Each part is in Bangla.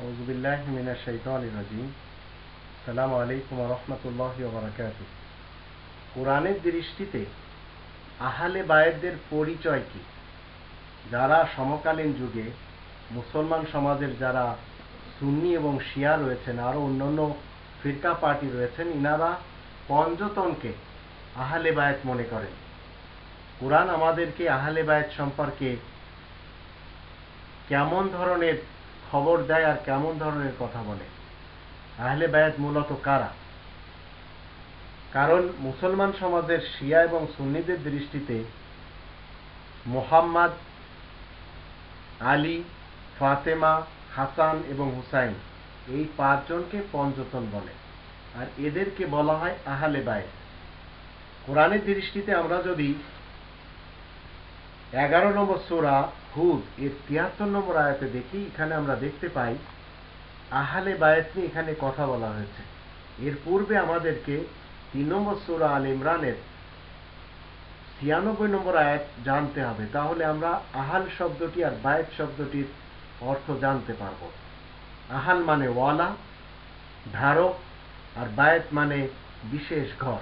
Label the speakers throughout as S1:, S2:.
S1: أعوذ بالله من الشيطان الرجيم السلام عليكم ورحمة الله وبركاته কোরআনের দৃষ্টিতে আহলে বায়েদদের পরিচয় কি যারা সমকালীন যুগে মুসলমান সমাজের যারা সুন্নি এবং শিয়া রয়েছেন আরও অন্যান্য ফিরকা পার্টি রয়েছেন ইনারা পঞ্চতনকে আহলে বায়েত মনে করেন কোরআন আমাদেরকে আহলে বায়েত সম্পর্কে কেমন ধরনের খবর দেয় আর কেমন ধরনের কথা বলে? আহলে বায়াত মূলত কারা? কারণ মুসলমান সমাজের শিয়া এবং সুন্নিদের দৃষ্টিতে মোহাম্মদ, আলী, ফাতেমা, হাসান এবং হুসাইন এই পাঁচজনকে পঞ্চতন বলে। আর এদেরকে বলা হয় আহলে বায়েত। কোরআনের দৃষ্টিতে আমরা যদি এগারো নম্বর সোরা হুদ এর তিয়াত্তর নম্বর আয়াতে দেখি, এখানে আমরা দেখতে পাই, আহালে বায়াত নিয়ে এখানে কথা বলা হয়েছে। এর পূর্বে আমাদেরকে তিন নম্বর সোরা আল ইমরানের ছিয়ানব্বই নম্বর আয়াত জানতে হবে। তাহলে আমরা আহাল শব্দটি আর বায়াত শব্দটির অর্থ জানতে পারব। আহাল মানে ওয়ালা, ধারক, আর বায়াত মানে বিশেষ ঘর।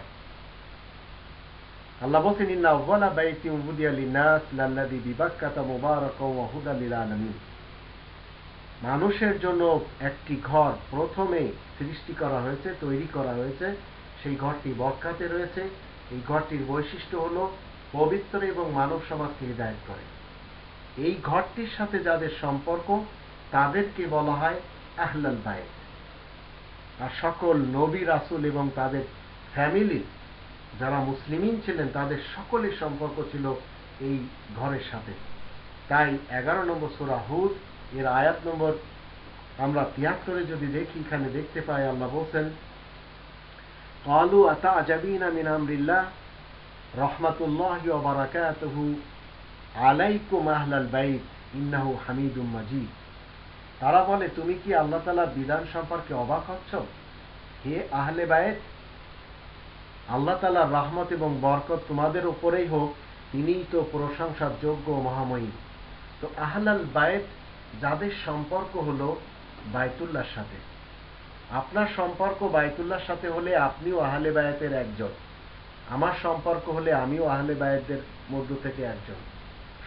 S1: আল্লাহ বলছেন, ইন্না আউয়ালা বাইতি উবুদিয়া লিনাস লাল্লাযী বিবাক্কাতা মুবারাকাও ওয়া হুদাল লিল আলামিন। মানুষের জন্য একটি ঘর প্রথমে সৃষ্টি করা হয়েছে, তৈরি করা হয়েছে। সেই ঘরটি বক্কাতে রয়েছে। এই ঘরটির বৈশিষ্ট্য হলো পবিত্র এবং মানব সমাজকে হৃদায়ত করে। এই ঘরটির সাথে যাদের সম্পর্ক, তাদেরকে বলা হয় আহলাল বায়েত আর সকল নবী রাসুল এবং তাদের ফ্যামিলির যারা মুসলিমিন ছিলেন, তাদের সকলের সম্পর্ক ছিল এই ঘরের সাথে। তাই এগারো নম্বর সোরা হুদ, এর আয়াত নম্বর আমরা তিয়াত্তরে যদি দেখি, এখানে দেখতে পাই আল্লাহ বলছেন, কালু আতা আজাবিনা মিন আমরিল্লাহ, রহমাতুল্লাহ বারাকাতুহু আলাইকুম আহলাল বাইত, ইন্নাহু হামিদুম মাজিদ। তারা বলে, তুমি কি আল্লাহ তালার বিধান সম্পর্কে অবাক হচ্ছ? হে আহলে বায়েত আল্লাহ তালার রহমত এবং বরকত তোমাদের উপরেই হোক, তিনিই তো প্রশংসার যোগ্য মহাময়ী। তো আহলাল বায়েত যাদের সম্পর্ক হলো বায়তুল্লাহর সাথে। আপনার সম্পর্ক বায়তুল্লাহর সাথে হলে আপনিও আহলে বায়াতের একজন। আমার সম্পর্ক হলে আমিও আহলে বায়াতদের মধ্য থেকে একজন।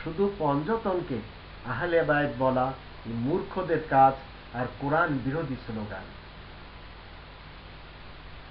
S1: শুধু পঞ্চতনকে আহলে বায়াত বলা মূর্খদের কাজ আর কোরআন বিরোধী স্লোগান।